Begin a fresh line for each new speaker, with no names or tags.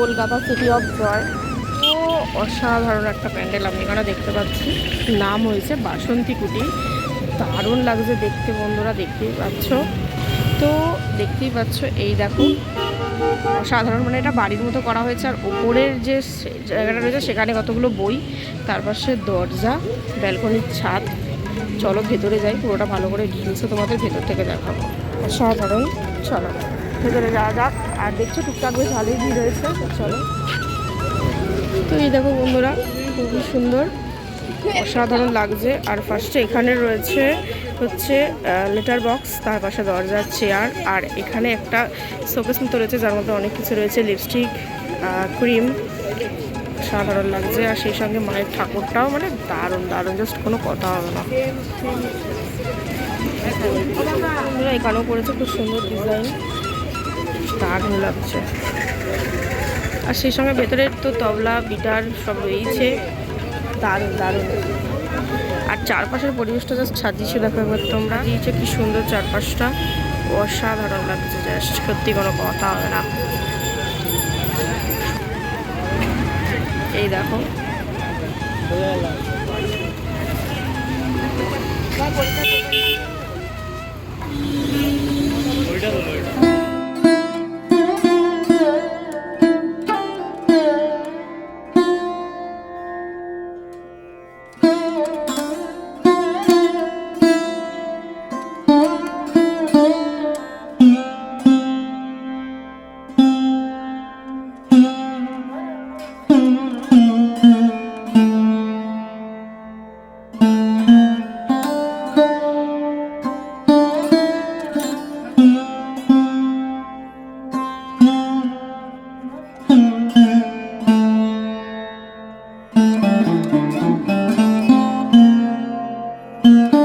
Kolkata city of joy তো অসাধারণ একটা প্যান্ডেল আমি এখানে দেখতে পাচ্ছি। নাম হয়েছে বাসন্তী কুটি দারুণ লাগছে দেখতে বন্ধুরা, দেখতেই পাচ্ছ। তো দেখতেই পাচ্ছ, এই দেখো, অসাধারণ। মানে এটা বাড়ির মতো করা হয়েছে। আর ওপরের যে জায়গাটা রয়েছে, সেখানে কতগুলো বই, তার পাশে দরজা, ব্যালকনির ছাদ। চলো ভেতরে যাই, পুরোটা ভালো করে ডিটেলসে তোমাদের ভেতর থেকে দেখাবো। অসাধারণ, চলো। ভেতরে যাওয়া যাক। আর দেখছ, টুকটাক বেশ ভালোই ভিড় রয়েছে তো চলো। তো এই দেখো বন্ধুরা, খুবই সুন্দর, অসাধারণ লাগছে। আর ফার্স্টে এখানে রয়েছে হচ্ছে লেটার বক্স তার পাশে দরজার চেয়ার আর এখানে একটা শোকেস মতো রয়েছে, যার মধ্যে অনেক কিছু রয়েছে লিপস্টিক ক্রিম সাধারণ লাগছে। আর সেই সঙ্গে মায়ের ঠাকুরটাও মানে দারুণ দারুণ জাস্ট কোনো কথা হবে না। এখানেও করেছে খুব সুন্দর ডিজাইন দারুণ লাগছে আর সেই সঙ্গে ভেতরে তো তবলা গিটার সব রয়েছে দারুণ দারুণ। আর চারপাশের পরিবেশটা জাস্ট সাজিয়েছে দেখো একবার তোমরা। দিয়েছে কি সুন্দর চারপাশটা। অসাধারণ লাগছে জাস্ট সত্যি কোনো কথা হবে না। এই দেখো। Thank.